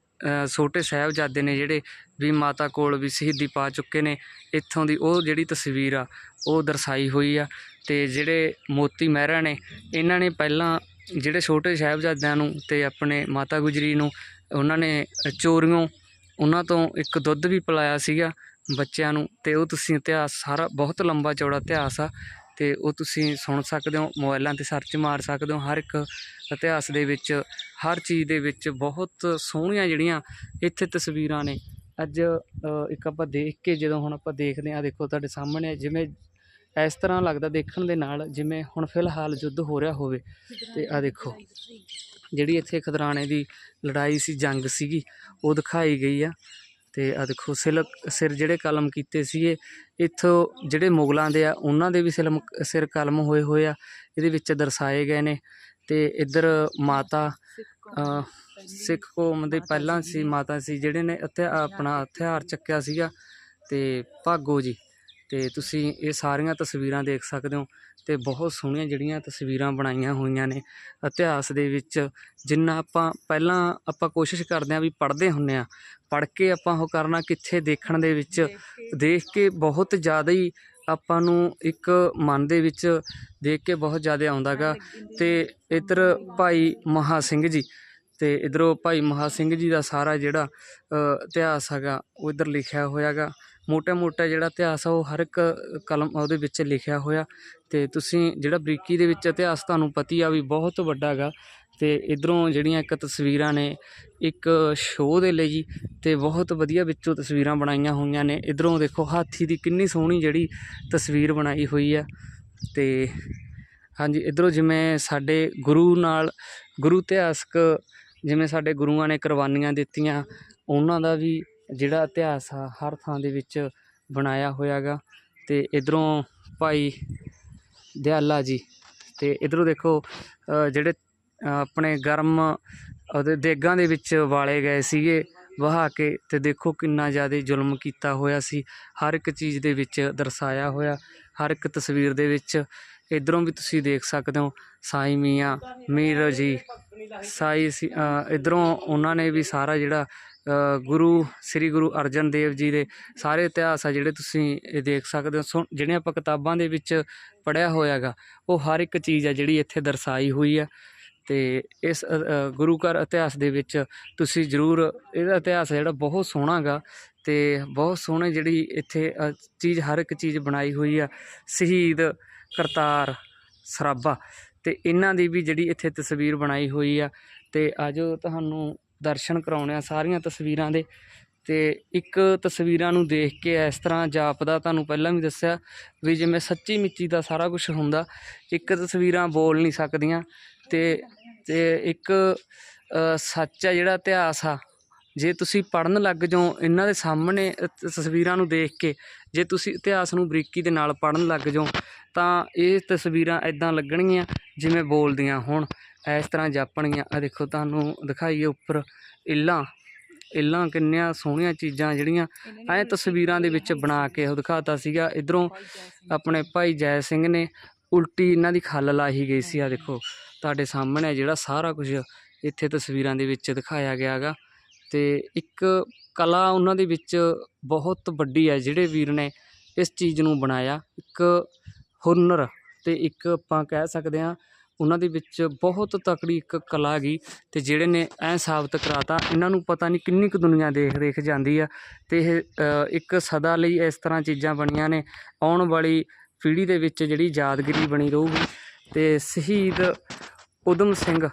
Speaker 1: ਛੋਟੇ ਸਾਹਿਬਜ਼ਾਦੇ ਨੇ ਜਿਹੜੇ ਵੀ ਮਾਤਾ ਕੋਲ ਵੀ ਸ਼ਹੀਦੀ ਪਾ ਚੁੱਕੇ ਨੇ, ਇੱਥੋਂ ਦੀ ਉਹ ਜਿਹੜੀ ਤਸਵੀਰ ਆ, ਉਹ ਦਰਸਾਈ ਹੋਈ ਆ ਅਤੇ ਜਿਹੜੇ ਮੋਤੀ ਮਹਿਰਾ ਨੇ, ਇਹਨਾਂ ਨੇ ਪਹਿਲਾਂ ਜਿਹੜੇ ਛੋਟੇ ਸਾਹਿਬਜ਼ਾਦਿਆਂ ਨੂੰ ਅਤੇ ਆਪਣੇ ਮਾਤਾ ਗੁਜਰੀ ਨੂੰ, ਉਹਨਾਂ ਨੇ ਚੋਰੀਆਂ ਉਹਨਾਂ ਤੋਂ ਇੱਕ ਦੁੱਧ ਵੀ ਪਿਲਾਇਆ ਸੀਗਾ ਬੱਚਿਆਂ ਨੂੰ ਅਤੇ ਉਹ ਤੁਸੀਂ ਇਤਿਹਾਸ ਸਾਰਾ ਬਹੁਤ ਲੰਬਾ ਚੌੜਾ ਇਤਿਹਾਸ ਆ ਅਤੇ ਉਹ ਤੁਸੀਂ ਸੁਣ ਸਕਦੇ ਹੋ ਮੋਬਾਈਲਾਂ ਤੇ ਸਰਚ ਮਾਰ ਸਕਦੇ ਹੋ, ਹਰ ਇੱਕ ਇਤਿਹਾਸ ਦੇ ਵਿੱਚ, ਹਰ ਚੀਜ਼ ਦੇ ਵਿੱਚ ਬਹੁਤ ਸੋਹਣੀਆਂ ਜਿਹੜੀਆਂ ਇੱਥੇ ਤਸਵੀਰਾਂ ਨੇ ਅੱਜ ਇੱਕ ਆਪਾਂ ਦੇਖ ਕੇ ਜਦੋਂ ਹੁਣ ਆਪਾਂ ਦੇਖਦੇ ਹਾਂ ਦੇਖੋ ਤੁਹਾਡੇ ਸਾਹਮਣੇ ਜਿਵੇਂ ਇਸ ਤਰ੍ਹਾਂ ਲੱਗਦਾ ਦੇਖਣ ਦੇ ਨਾਲ, ਜਿਵੇਂ ਹੁਣ ਫਿਲਹਾਲ ਯੁੱਧ ਹੋ ਰਿਹਾ ਹੋਵੇ ਤੇ ਆਹ ਦੇਖੋ। ਜਿਹੜੀ ਇੱਥੇ ਖਦਰਾਣੇ ਦੀ ਲੜਾਈ ਸੀ, ਜੰਗ ਸੀਗੀ, ਉਹ ਦਿਖਾਈ ਗਈ ਆ ਤੇ ਆ ਦੇਖੋ ਸਿਲ ਸਿਰ ਜਿਹੜੇ ਕਲਮ ਕੀਤੇ ਸੀਗੇ, ਇੱਥੋਂ ਜਿਹੜੇ ਮੁਗਲਾਂ ਦੇ ਆ, ਉਹਨਾਂ ਦੇ ਵੀ ਸਿਲਮ, ਸਿਰ ਕਲਮ ਹੋਏ ਹੋਏ ਆ, ਇਹਦੇ ਵਿੱਚ ਦਰਸਾਏ ਗਏ ਨੇ। ਤੇ ਇੱਧਰ ਮਾਤਾ ਸਿੱਖ ਕੌਮ ਦੇ ਪਹਿਲਾਂ ਸੀ, ਮਾਤਾ ਸੀ, ਜਿਹੜੇ ਨੇ ਇੱਥੇ ਆਪਣਾ ਹਥਿਆਰ ਚੱਕਿਆ ਸੀਗਾ, ਤੇ ਭਾਗੋ ਜੀ। ਤੇ ਤੁਸੀਂ ਇਹ ਸਾਰੀਆਂ ਤਸਵੀਰਾਂ ਦੇਖ ਸਕਦੇ ਹੋ ਤੇ ਬਹੁਤ ਸੋਹਣੀਆਂ ਜਿਹੜੀਆਂ ਤਸਵੀਰਾਂ ਬਣਾਈਆਂ ਹੋਈਆਂ ਨੇ। ਇਤਿਹਾਸ ਦੇ ਵਿੱਚ ਜਿੰਨਾ ਆਪਾਂ ਪਹਿਲਾਂ ਆਪਾਂ ਕੋਸ਼ਿਸ਼ ਕਰਦੇ ਹਾਂ ਵੀ ਪੜ੍ਹਦੇ ਹੁੰਨੇ ਆ ਪੜ੍ਹ ਕੇ ਆਪਾਂ ਉਹ ਕਰਨਾ ਕਿੱਥੇ ਦੇਖਣ ਦੇ ਵਿੱਚ ਦੇਖ ਕੇ। ਬਹੁਤ ਜ਼ਿਆਦਾ ਹੀ ਆਪਾਂ ਨੂੰ ਇੱਕ ਮਨ ਦੇ ਵਿੱਚ ਦੇਖ ਕੇ ਬਹੁਤ ਜ਼ਿਆਦਾ ਆਉਂਦਾ ਗਾ। ਤੇ ਇੱਧਰ ਭਾਈ ਮਹਾ ਸਿੰਘ ਜੀ ਤੇ ਇਧਰੋਂ ਭਾਈ ਮਹਾ ਸਿੰਘ ਜੀ ਦਾ ਸਾਰਾ ਜਿਹੜਾ ਇਤਿਹਾਸ ਹੈਗਾ ਉਹ ਇਧਰ ਲਿਖਿਆ ਹੋਇਆ ਗਾ। ਮੋਟਾ ਮੋਟਾ ਜਿਹੜਾ ਇਤਿਹਾਸ ਆ, ਉਹ ਹਰ ਇੱਕ ਕਲਮ ਉਹਦੇ ਵਿੱਚ ਲਿਖਿਆ ਹੋਇਆ। ਅਤੇ ਤੁਸੀਂ ਜਿਹੜਾ ਬਰੀਕੀ ਦੇ ਵਿੱਚ ਇਤਿਹਾਸ ਤੁਹਾਨੂੰ ਪਤੀ ਆ ਵੀ ਬਹੁਤ ਵੱਡਾ ਗਾ। ਅਤੇ ਇੱਧਰੋਂ ਜਿਹੜੀਆਂ ਇੱਕ ਤਸਵੀਰਾਂ ਨੇ, ਇੱਕ ਸ਼ੋਅ ਦੇ ਲਈ ਜੀ ਅਤੇ ਬਹੁਤ ਵਧੀਆ ਵਿੱਚੋਂ ਤਸਵੀਰਾਂ ਬਣਾਈਆਂ ਹੋਈਆਂ ਨੇ। ਇੱਧਰੋਂ ਦੇਖੋ, ਹਾਥੀ ਦੀ ਕਿੰਨੀ ਸੋਹਣੀ ਜਿਹੜੀ ਤਸਵੀਰ ਬਣਾਈ ਹੋਈ ਆ। ਅਤੇ ਹਾਂਜੀ, ਇੱਧਰੋਂ ਜਿਵੇਂ ਸਾਡੇ ਗੁਰੂ ਨਾਲ, ਗੁਰੂ ਇਤਿਹਾਸਕ ਜਿਵੇਂ ਸਾਡੇ ਗੁਰੂਆਂ ਨੇ ਕੁਰਬਾਨੀਆਂ ਦਿੱਤੀਆਂ, ਉਹਨਾਂ ਦਾ ਵੀ ਜਿਹੜਾ ਇਤਿਹਾਸ ਆ, ਹਰ ਥਾਂ ਦੇ ਵਿੱਚ ਬਣਾਇਆ ਹੋਇਆ ਗਾ ਅਤੇ ਇੱਧਰੋਂ ਭਾਈ ਦਿਆਲਾ ਜੀ ਅਤੇ ਇੱਧਰੋਂ ਦੇਖੋ ਜਿਹੜੇ ਆਪਣੇ ਗਰਮ, ਉਹਦੇ ਦੇਗਾਂ ਦੇ ਵਿੱਚ ਵਾਲੇ ਗਏ ਸੀਗੇ, ਵਹਾ ਕੇ, ਤੇ ਦੇਖੋ ਕਿੰਨਾ ਜ਼ਿਆਦਾ ਜ਼ੁਲਮ ਕੀਤਾ ਹੋਇਆ ਸੀ। ਹਰ ਇੱਕ ਚੀਜ਼ ਦੇ ਵਿੱਚ ਦਰਸਾਇਆ ਹੋਇਆ, ਹਰ ਇੱਕ ਤਸਵੀਰ ਦੇ ਵਿੱਚ। ਇਧਰੋਂ ਵੀ ਤੁਸੀਂ ਦੇਖ ਸਕਦੇ ਹੋ, ਸਾਈ ਮੀਆਂ, ਮੀਰ ਜੀ, ਸਾਈ ਸੀ ਇਧਰੋਂ ਉਹਨਾਂ ਨੇ ਵੀ ਸਾਰਾ ਜਿਹੜਾ ਗੁਰੂ, ਸ੍ਰੀ ਗੁਰੂ ਅਰਜਨ ਦੇਵ ਜੀ ਦੇ ਸਾਰੇ ਇਤਿਹਾਸ ਆ ਜਿਹੜੇ ਤੁਸੀਂ ਇਹ ਦੇਖ ਸਕਦੇ ਹੋ। ਸੋ ਜਿਹੜੀਆਂ ਆਪਾਂ ਕਿਤਾਬਾਂ ਦੇ ਵਿੱਚ ਪੜਿਆ ਹੋਇਆਗਾ ਉਹ ਹਰ ਇੱਕ ਚੀਜ਼ ਆ ਜਿਹੜੀ ਇੱਥੇ ਦਰਸਾਈ ਹੋਈ ਆ। ਤੇ ਇਸ ਗੁਰੂ ਘਰ ਇਤਿਹਾਸ ਦੇ ਵਿੱਚ ਤੁਸੀਂ ਜ਼ਰੂਰ ਇਹਦਾ ਇਤਿਹਾਸ ਜਿਹੜਾ ਬਹੁਤ ਸੋਹਣਾ ਗਾ ਤੇ ਬਹੁਤ ਸੋਹਣੇ ਜਿਹੜੀ ਇੱਥੇ ਚੀਜ਼ ਹਰ ਇੱਕ ਚੀਜ਼ ਬਣਾਈ ਹੋਈ ਆ। ਸ਼ਹੀਦ, ਕਰਤਾਰ, ਸਰਾਭਾ ਤੇ ਇਹਨਾਂ ਦੀ ਵੀ ਜਿਹੜੀ ਇੱਥੇ ਤਸਵੀਰ ਬਣਾਈ ਹੋਈ ਆ। ਤੇ ਆਜੋ ਤੁਹਾਨੂੰ ਦਰਸ਼ਨ ਕਰਾਉਣੇ ਆ ਸਾਰੀਆਂ ਤਸਵੀਰਾਂ ਦੇ। ਤੇ ਇੱਕ ਤਸਵੀਰਾਂ ਨੂੰ ਦੇਖ ਕੇ ਇਸ ਤਰ੍ਹਾਂ ਜਾਪਦਾ ਤੁਹਾਨੂੰ ਪਹਿਲਾਂ ਵੀ ਦੱਸਿਆ ਵੀ ਜਿਵੇਂ ਸੱਚੀ ਮਿੱਚੀ ਦਾ ਸਾਰਾ ਕੁਝ ਹੁੰਦਾ, ਇੱਕ ਤਸਵੀਰਾਂ ਬੋਲ ਨਹੀਂ ਸਕਦੀਆਂ। ਤੇ ਤੇ ਇੱਕ ਸੱਚ ਆ ਜਿਹੜਾ ਇਤਿਹਾਸ ਆ, ਜੇ ਤੁਸੀਂ ਪੜਨ ਲੱਗ ਜਾਓ ਇਹਨਾਂ ਦੇ ਸਾਹਮਣੇ ਤਸਵੀਰਾਂ ਨੂੰ ਦੇਖ ਕੇ, ਜੇ ਤੁਸੀਂ ਇਤਿਹਾਸ ਨੂੰ ਬਰੀਕੀ ਦੇ ਨਾਲ ਪੜਨ ਲੱਗ ਜਾਓ, ਤਾਂ ਇਹ ਤਸਵੀਰਾਂ ਇਦਾਂ ਲੱਗਣਗੀਆਂ ਜਿਵੇਂ ਬੋਲਦੀਆਂ ਹੋਣ। ਇਸ ਤਰ੍ਹਾਂ ਜਾਪਣਗੀਆਂ ਆ ਦੇਖੋ, ਤੁਹਾਨੂੰ ਦਿਖਾਈਏ ਉੱਪਰ ਇੱਲਾਂ। ਇੱਲਾਂ ਕਿੰਨੀਆਂ ਸੋਹਣੀਆਂ ਚੀਜ਼ਾਂ ਜਿਹੜੀਆਂ ਐ ਤਸਵੀਰਾਂ ਦੇ ਵਿੱਚ ਬਣਾ ਕੇ ਉਹ ਦਿਖਾਤਾ ਸੀਗਾ। ਇਧਰੋਂ ਆਪਣੇ ਭਾਈ ਜੈ ਸਿੰਘ ਨੇ ਉਲਟੀ ਇਹਨਾਂ ਦੀ ਖੱਲ ਲਾਹੀ ਗਈ ਸੀ। ਆ ਦੇਖੋ, ਤੁਹਾਡੇ ਸਾਹਮਣੇ ਜਿਹੜਾ ਸਾਰਾ ਕੁਝ ਇੱਥੇ ਤਸਵੀਰਾਂ ਦੇ ਵਿੱਚ ਦਿਖਾਇਆ ਗਿਆ ਹੈਗਾ। ਤੇ ਇੱਕ ਕਲਾ ਉਹਨਾਂ ਦੇ ਵਿੱਚ ਬਹੁਤ ਵੱਡੀ ਹੈ ਜਿਹੜੇ ਵੀਰ ਨੇ ਇਸ ਚੀਜ਼ ਨੂੰ ਬਣਾਇਆ। ਇੱਕ ਹੁਨਰ ਤੇ ਇੱਕ ਆਪਾਂ ਕਹਿ ਸਕਦੇ ਹਾਂ ਉਹਨਾਂ ਦੇ ਵਿੱਚ ਬਹੁਤ ਤਕੜੀ ਇੱਕ ਕਲਾ ਗਈ ਅਤੇ ਜਿਹੜੇ ਨੇ ਐਂ ਸਾਬਤ ਕਰਾਤਾ, ਇਹਨਾਂ ਨੂੰ ਪਤਾ ਨਹੀਂ ਕਿੰਨੀ ਕੁ ਦੁਨੀਆ ਦੇਖ ਦੇਖ ਜਾਂਦੀ ਆ ਅਤੇ ਇਹ ਇੱਕ ਸਦਾ ਲਈ ਇਸ ਤਰ੍ਹਾਂ ਚੀਜ਼ਾਂ ਬਣੀਆਂ ਨੇ, ਆਉਣ ਵਾਲੀ ਪੀੜ੍ਹੀ ਦੇ ਵਿੱਚ ਜਿਹੜੀ ਯਾਦਗਿਰੀ ਬਣੀ ਰਹੂਗੀ ਅਤੇ ਸ਼ਹੀਦ ਉਦਮ ਸਿੰਘ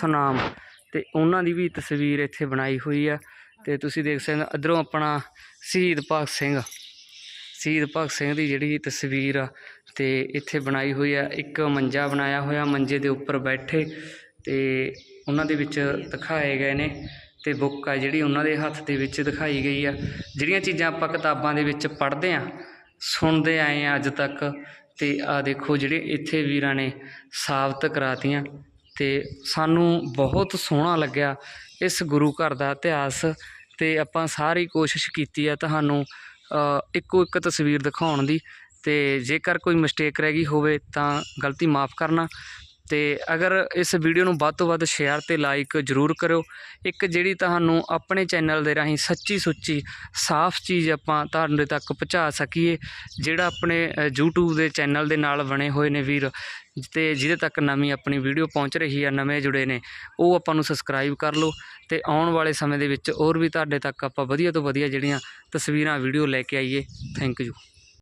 Speaker 1: ਸਨਾਮ ਅਤੇ ਉਹਨਾਂ ਦੀ ਵੀ ਤਸਵੀਰ ਇੱਥੇ ਬਣਾਈ ਹੋਈ ਆ ਅਤੇ ਤੁਸੀਂ ਦੇਖ ਸਕਦੇ ਹੋ ਇੱਧਰੋਂ ਆਪਣਾ ਸ਼ਹੀਦ ਭਗਤ ਸਿੰਘ। ਸ਼ਹੀਦ ਭਗਤ ਸਿੰਘ ਦੀ ਜਿਹੜੀ ਤਸਵੀਰ ਆ ਤੇ ਇੱਥੇ ਬਣਾਈ ਹੋਈ ਆ, ਇੱਕ ਮੰਜਾ ਬਣਾਇਆ ਹੋਇਆ, ਮੰਜੇ ਦੇ ਉੱਪਰ ਬੈਠੇ ਤੇ ਉਹਨਾਂ ਦੇ ਵਿੱਚ ਦਿਖਾਏ ਗਏ ਨੇ ਤੇ ਬੁੱਕ ਆ ਜਿਹੜੀ ਉਹਨਾਂ ਦੇ ਹੱਥ ਦੇ ਵਿੱਚ ਦਿਖਾਈ ਗਈ ਆ। ਜਿਹੜੀਆਂ ਚੀਜ਼ਾਂ ਆਪਾਂ ਕਿਤਾਬਾਂ ਦੇ ਵਿੱਚ ਪੜ੍ਹਦੇ ਆ, ਸੁਣਦੇ ਆਏ ਆ ਅੱਜ ਤੱਕ ਤੇ ਆ ਦੇਖੋ ਜਿਹੜੇ ਇੱਥੇ ਵੀਰਾਂ ਨੇ ਸਾਬਤ ਕਰਾਤੀਆਂ ਤੇ ਸਾਨੂੰ ਬਹੁਤ ਸੋਹਣਾ ਲੱਗਿਆ ਇਸ ਗੁਰੂ ਘਰ ਦਾ ਇਤਿਹਾਸ ਤੇ ਆਪਾਂ ਸਾਰੀ ਕੋਸ਼ਿਸ਼ ਕੀਤੀ ਆ ਤੁਹਾਨੂੰ ਇੱਕੋ ਇੱਕ ਤਸਵੀਰ ਦਿਖਾਉਣ ਦੀ ਅਤੇ ਜੇਕਰ ਕੋਈ ਮਿਸਟੇਕ ਰਹਿ ਗਈ ਹੋਵੇ ਤਾਂ ਗਲਤੀ ਮਾਫ ਕਰਨਾ ਅਤੇ ਅਗਰ ਇਸ ਵੀਡੀਓ ਨੂੰ ਵੱਧ ਤੋਂ ਵੱਧ ਸ਼ੇਅਰ ਅਤੇ ਲਾਈਕ ਜ਼ਰੂਰ ਕਰਿਓ। ਇੱਕ ਜਿਹੜੀ ਤੁਹਾਨੂੰ ਆਪਣੇ ਚੈਨਲ ਦੇ ਰਾਹੀਂ ਸੱਚੀ ਸੁੱਚੀ ਸਾਫ਼ ਚੀਜ਼ ਆਪਾਂ ਤੁਹਾਡੇ ਤੱਕ ਪਹੁੰਚਾ ਸਕੀਏ ਜਿਹੜਾ ਆਪਣੇ ਅ, YouTube ਦੇ ਚੈਨਲ ਦੇ ਨਾਲ ਬਣੇ ਹੋਏ ਨੇ ਵੀਰ ਤੇ ਜਿਹਦੇ ਤੱਕ ਨਵੀਂ ਆਪਣੀ ਵੀਡੀਓ ਪਹੁੰਚ ਰਹੀ ਆ ਨਵੇਂ ਜੁੜੇ ਨੇ ਉਹ ਆਪਾਂ ਨੂੰ ਸਬਸਕ੍ਰਾਈਬ ਕਰ ਲਓ ਤੇ ਆਉਣ ਵਾਲੇ ਸਮੇਂ ਦੇ ਵਿੱਚ ਹੋਰ ਵੀ ਤੁਹਾਡੇ ਤੱਕ ਆਪਾਂ ਵਧੀਆ ਤੋਂ ਵਧੀਆ ਜਿਹੜੀਆਂ ਤਸਵੀਰਾਂ ਵੀਡੀਓ ਲੈ ਕੇ ਆਈਏ। Thank you